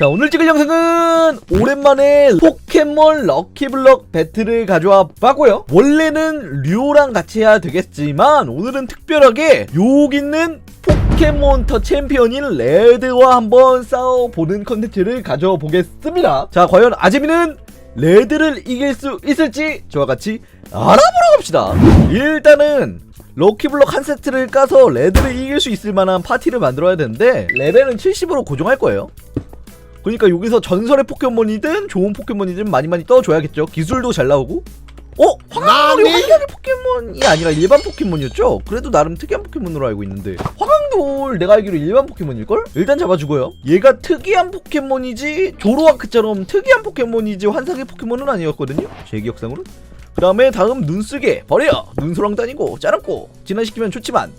자 오늘 찍을 영상은 오랜만에 포켓몬 럭키블럭 배틀을 가져와 봤고요. 원래는 류랑 같이 해야 되겠지만 오늘은 특별하게 여기 있는 포켓몬터 챔피언인 레드와 한번 싸워보는 컨텐츠를 가져와 보겠습니다. 자 과연 아재미는 레드를 이길 수 있을지 저와 같이 알아보러 갑시다. 일단은 럭키블럭 한 세트를 까서 레드를 이길 수 있을 만한 파티를 만들어야 되는데 레벨은 70으로 고정할 거예요 그러니까 여기서 전설의 포켓몬이든 좋은 포켓몬이든 많이 많이 떠줘야겠죠. 기술도 잘 나오고. 어? 황강돌이 환경의 포켓몬이 아니라 일반 포켓몬이었죠? 그래도 나름 특이한 포켓몬으로 알고 있는데 황강돌 내가 알기로 일반 포켓몬일걸? 일단 잡아주고요. 얘가 특이한 포켓몬이지 조로아크처럼 특이한 포켓몬이지 환상의 포켓몬은 아니었거든요? 제 기억상으로. 그 다음에 다음 눈쓰게 버려! 눈소랑 다니고 짜랐고 진화시키면 좋지만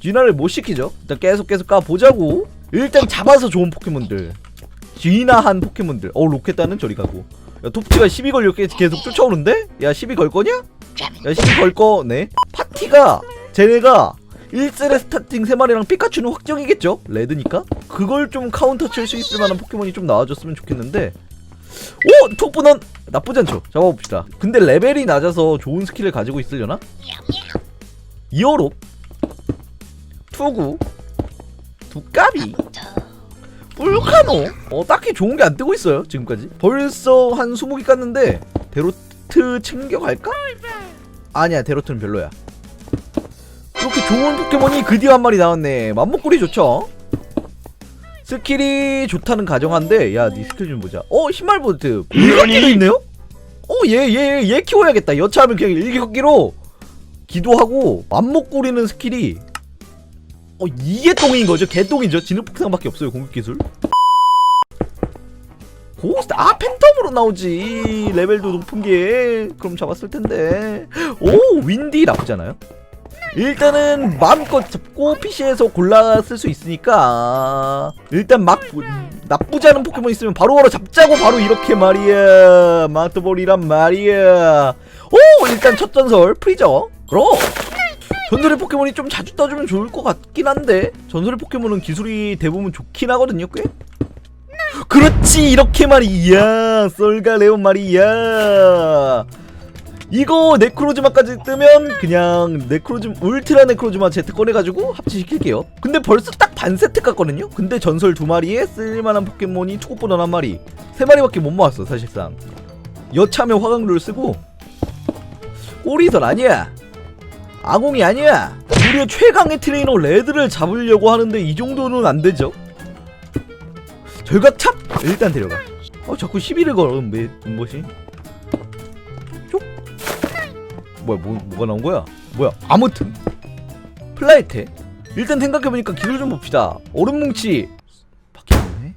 진화를 못 시키죠. 일단 계속 계속 가보자고. 일단 잡아서 좋은 포켓몬들. 진화한 포켓몬들. 어 로켓단은 저리 가고. 야 톱치가 12 걸려 계- 계속 쫓아오는데? 야 12 걸 거냐? 야 12 걸 거네. 파티가 쟤네가 1셀의 스타팅 3마리랑 피카츄는 확정이겠죠? 레드니까? 그걸 좀 카운터 칠 수 있을 만한 포켓몬이 좀 나와줬으면 좋겠는데 오! 톱분원 나쁘지 않죠? 잡아봅시다 근데 레벨이 낮아서 좋은 스킬을 가지고 있으려나? 이어롭 투구 두까비 뿔카노? 어 딱히 좋은 게 안 뜨고 있어요 지금까지. 벌써 한 20개 깠는데 데로트 챙겨갈까? 아니야 데로트는 별로야. 그렇게 좋은 포켓몬이 그 뒤에 한 마리 나왔네. 맘먹구리 좋죠? 스킬이 좋다는 가정한데 야니 스킬 좀 보자. 어 신발보트. 일격기도 있네요? 어얘 얘 얘 키워야겠다. 여차하면 그냥 일격기로 기도하고 맘먹구리는 스킬이 어 이게 똥인 거죠? 개똥이죠? 진흙폭상밖에 없어요 공격 기술. 고스트 아 팬텀으로 나오지 레벨도 높은 게 그럼 잡았을 텐데 오 윈디 나쁘잖아요. 일단은 마음껏 잡고 PC에서 골라 쓸 수 있으니까 일단 막 나쁘지 않은 포켓몬 있으면 바로바로 잡자고 바로 이렇게 말이야 마트볼이란 말이야 오 일단 첫 전설 프리저 그럼 전설의 포켓몬이 좀 자주 떠주면 좋을 것 같긴 한데 전설의 포켓몬은 기술이 대부분 좋긴 하거든요 꽤? 그렇지! 이렇게 말이야! 썰가 레온 말이야! 이거 네크로즈마까지 뜨면 그냥 네크로즈 울트라 네크로즈마 제트 꺼내가지고 합치시킬게요. 근데 벌써 딱 반 세트 깠거든요? 근데 전설 두 마리에 쓸만한 포켓몬이 투구보다 한 마리. 세 마리밖에 못 모았어 사실상. 여차하면 화강루를 쓰고. 꼬리설 아니야 아공이 아니야. 우리의 최강의 트레이너 레드를 잡으려고 하는데 이 정도는 안 되죠. 절각찹 일단 데려가. 어 자꾸 시비를 걸어 매 뭐지? 쪽? 뭐야 뭐 뭐가 나온 거야? 뭐야? 아무튼 플라이테 일단 생각해보니까 기술 좀 봅시다. 얼음 뭉치 밖에 없네.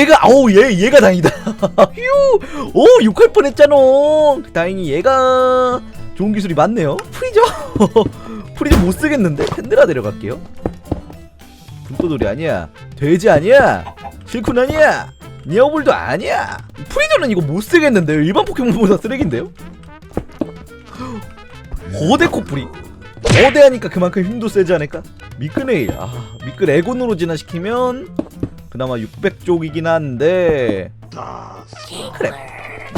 얘가 아우 얘 얘가 다행이다. 휴, 오 욕할 뻔했잖아. 다행히 얘가 좋은 기술이 많네요. 프리저 프리저 못 쓰겠는데 팬드라 데려갈게요. 불도돌이 아니야. 돼지 아니야. 실쿤 아니야. 니어볼도 아니야. 프리저는 이거 못 쓰겠는데요. 일반 포켓몬보다 쓰레기인데요. 거대 코프리. 거대하니까 그만큼 힘도 세지 않을까? 미끄네일. 아 미끄 에곤으로 진화시키면 그나마 600쪽이긴 한데 그래.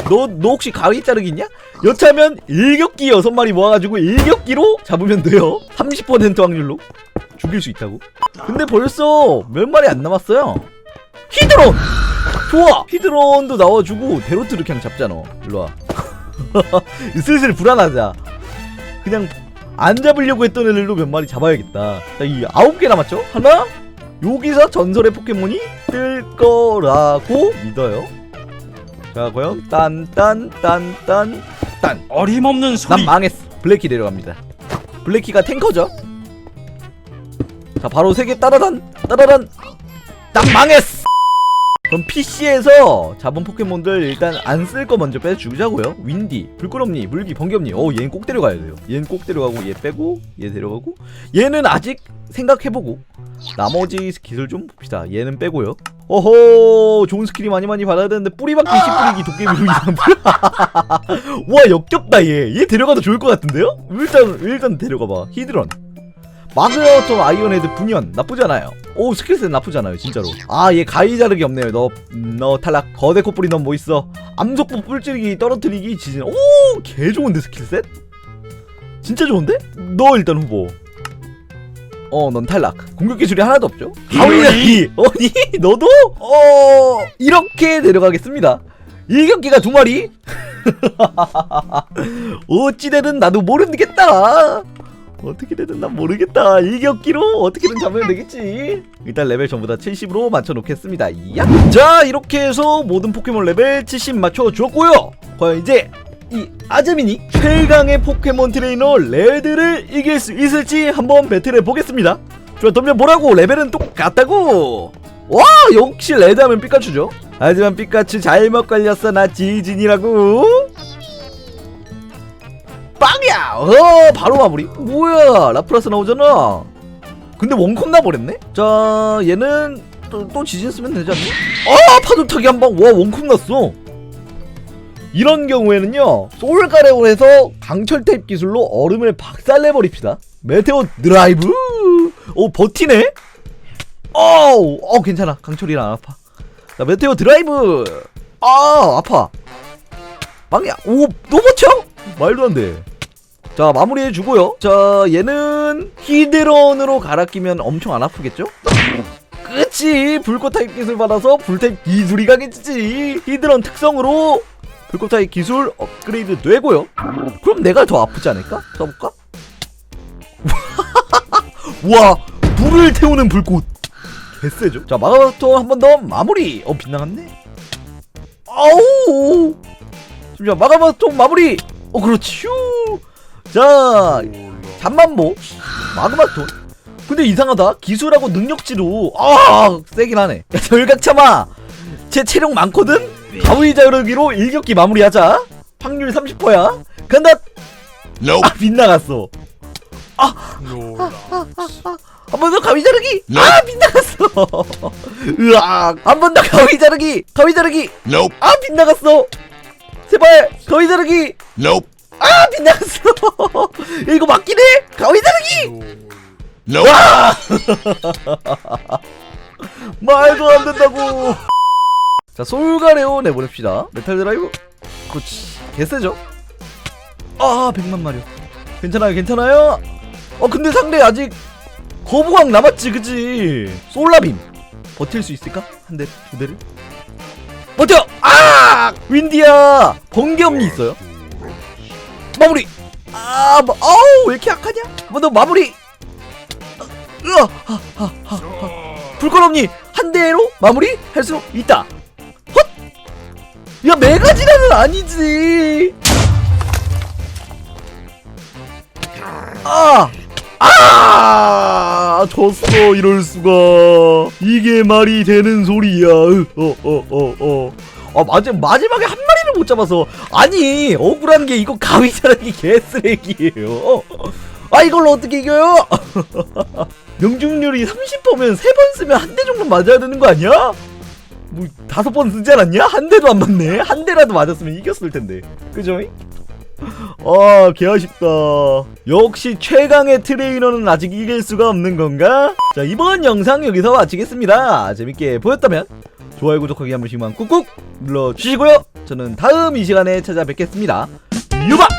너, 너 혹시 가위 자르기 있냐? 여차하면 일격기 6마리 모아가지고 일격기로 잡으면 돼요. 30% 확률로. 죽일 수 있다고? 근데 벌써 몇 마리 안 남았어요? 히드론! 좋아! 히드론도 나와주고 데로트를 그냥 잡잖아 일로와. 슬슬 불안하자. 그냥 안 잡으려고 했던 애들도 몇 마리 잡아야겠다. 자, 이 아홉 개 남았죠? 하나? 여기서 전설의 포켓몬이 뜰 거라고 믿어요. 자 과연 딴딴딴딴 딴. 어림없는 난 소리. 망했어. 블랙키 내려갑니다. 블랙키가 탱커죠. 자 바로 세개 따라단 따라단. 난 망했어. 그럼 PC에서 잡은 포켓몬들 일단 안 쓸 거 먼저 빼주자고요. 윈디, 불끄럼니, 물기, 번개엄니. 어 얘는 꼭 데려가야 돼요. 얘는 꼭 데려가고 얘 빼고 얘 데려가고 얘는 아직 생각해보고 나머지 기술 좀 봅시다. 얘는 빼고요. 어허 좋은 스킬이 많이 많이 받아야 되는데 뿌리박기 씨뿌리기 도깨비 이상 와 역겹다 얘얘 데려가도 좋을 것 같은데요? 일단 일단 데려가봐 히드런 마그너tom 아이언헤드 분연 나쁘잖아요. 오 스킬셋 나쁘잖아요 진짜로. 아 얘 가위 자르기 없네요. 너 너 탈락. 거대 코뿔이 넌 뭐 있어? 암속보 뿔찌르기 떨어뜨리기 지진. 오개 좋은데 스킬셋? 진짜 좋은데? 너 일단 후보. 어 넌 탈락. 공격 기술이 하나도 없죠? 가위 자르기. 어니? 너도? 어 이렇게 내려가겠습니다. 일격기가 두 마리? 어찌되든 나도 모르겠다 어떻게 되든 난 모르겠다. 일격기로 어떻게든 잡으면 되겠지. 일단 레벨 전부 다 70으로 맞춰놓겠습니다. 야! 자 이렇게 해서 모든 포켓몬 레벨 70 맞춰주었고요. 과연 이제 이 아즈미니 최강의 포켓몬 트레이너 레드를 이길 수 있을지 한번 배틀해 보겠습니다. 좋아 덤벼 뭐라고. 레벨은 똑같다고. 와 역시 레드 하면 피카츄죠. 하지만 피카츄 잘못 걸렸어. 나 지진이라고 야 어 바로 마무리. 뭐야 라프라스 나오잖아. 근데 원컵 나버렸네? 자 얘는 또, 또 지진 쓰면 되지 않나 아 파도 타기 한 방. 와 원컵 났어. 이런 경우에는요 소울가레온에서 강철 타입 기술로 얼음을 박살내버립시다. 메테오 드라이브. 오 버티네? 어우 어 괜찮아. 강철이라 안 아파. 자 메테오 드라이브. 아 아파. 빵이야. 오너 버텨 말도 안 돼 자 마무리해주고요. 자 얘는 히드런으로 갈아 끼면 엄청 안 아프겠죠? 그치! 불꽃 타입 기술 받아서 불타입 기술이 강해지지! 히드런 특성으로 불꽃 타입 기술 업그레이드 되고요. 그럼 내가 더 아프지 않을까? 써볼까? 와 불을 태우는 불꽃. 개쎄죠? 자 마가바톤 한 번 더 마무리. 어 빗나갔네? 아우! 잠시만 마가바톤 마무리! 어 그렇지 휴. 자 잠만보 마그마톤? 근데 이상하다. 기술하고 능력치로 아 세긴 하네. 야 절각 참아! 제 체력 많거든? 가위 자르기로 일격기 마무리하자. 확률 30%야. 간다! 아 빗나갔어. 한번 더 가위 자르기! 아 빗나갔어. 으악. 한번 더 가위 자르기! 가위 자르기! Nope. 아 빗나갔어. 제발 가위 자르기! Nope. 아 야, 이거 맞긴 해. 가위 자르기 Nope. 말도 안 된다고. 자 솔가레오 내보냅시다. 메탈 드라이브. 그렇지. 개쎄죠? 아 백만 마력 괜찮아요 괜찮아요? 어 근데 상대 아직 거부광 남았지 그치? 솔라빔. 버틸 수 있을까? 한 대 두 대를? 버텨! 아! 윈디야! 번개엄니 있어요 마무리 아 뭐, 아우 왜 이렇게 약하냐 뭐 너 마무리 으아 아, 아, 아, 아. 불꽃엄니 한 대로 마무리 할 수 있다 헛! 야 메가지라는 아니지 아! 아! 졌어 이럴 수가 이게 말이 되는 소리야 어어어어 아 마지, 마지막에 한 마리 를 못 잡아서 아니 억울한 게 이거 가위 자르기 개쓰레기예요 아 이걸로 어떻게 이겨요 명중률이 30%면 세번 쓰면 한 대 정도 맞아야 되는 거 아니야? 뭐 다섯 번 쓰지 않았냐? 한 대도 안 맞네. 한 대라도 맞았으면 이겼을 텐데. 그죠? 아, 개 아쉽다. 역시 최강의 트레이너는 아직 이길 수가 없는 건가? 자, 이번 영상 여기서 마치겠습니다. 재밌게 보였다면 좋아요, 구독하기 한 번씩만 꾹꾹 눌러주시고요. 저는 다음 이 시간에 찾아뵙겠습니다. 유바!